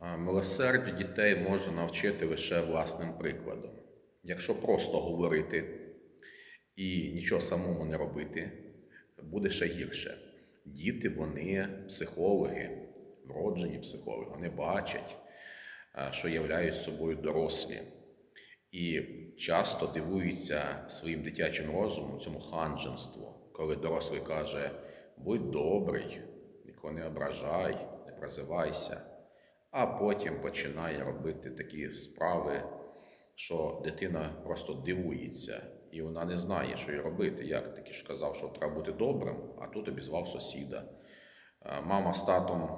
А Милосердю дітей можна навчити лише власним прикладом. Якщо просто говорити і нічого самому не робити, буде ще гірше. Діти, вони психологи, вроджені психологи, вони бачать, що являють собою дорослі. І часто дивуються своїм дитячим розумом цьому ханженству, коли дорослий каже: будь добрий, нікого не ображай, не прозивайся, а потім починає робити такі справи, що дитина просто дивується, і вона не знає, що їй робити. Як таки ж казав, що треба бути добрим, а тут обізвав сусіда. Е, Мама з татом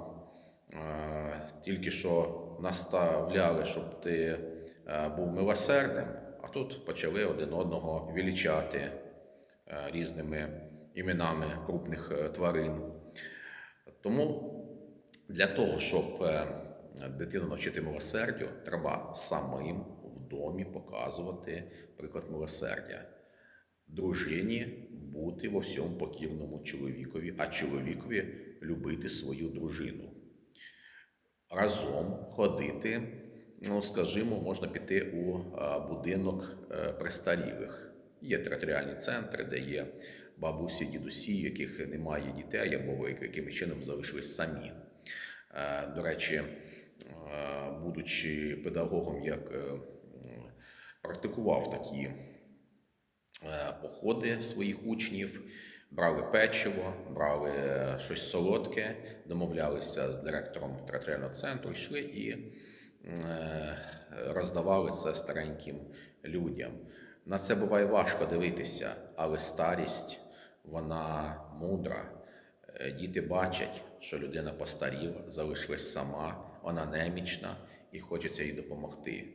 е, тільки що наставляли, щоб ти е, був милосердним, а тут почали один одного величати е, різними іменами крупних тварин. Тому для того, щоб дитину навчити милосердю, треба самим в домі показувати приклад милосердя. Дружині бути во всьому покірному чоловікові, а чоловікові любити свою дружину. Разом ходити, ну скажімо, можна піти у е, будинок е, престарілих. Є територіальні центри, де є бабусі, дідусі, яких немає дітей, або якимось чином залишились самі. Е, До речі, будучи педагогом, як е, практикував такі е, походи своїх учнів, брали печиво, брали е, щось солодке, домовлялися з директором територіального центру, йшли і роздавали це стареньким людям. На це буває важко дивитися, але старість вона мудра. Діти бачать, що людина постаріла, залишилась сама, вона немічна і хочеться їй допомогти.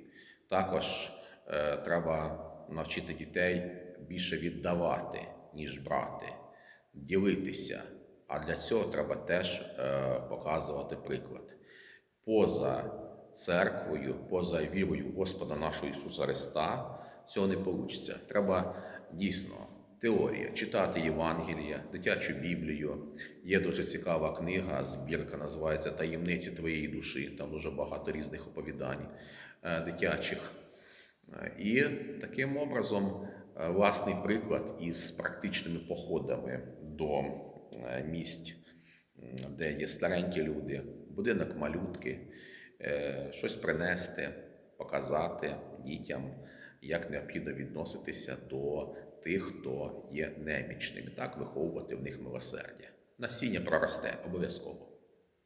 Також е, треба навчити дітей більше віддавати, ніж брати, ділитися. А для цього треба теж е, показувати приклад. Поза церквою, поза вірою Господа нашого Ісуса Христа цього не вийде. Треба дійсно теорія, читати Євангелія, дитячу Біблію. Є дуже цікава книга, збірка називається Таємниці твоєї душі. Там дуже багато різних оповідань е, дитячих. Е, І таким образом е, власний приклад із практичними походами до місць, де є старенькі люди, будинок малютки, щось принести, показати дітям, як необхідно відноситися до тих, хто є немічним, так виховувати в них милосердя. Насіння проросте обов'язково.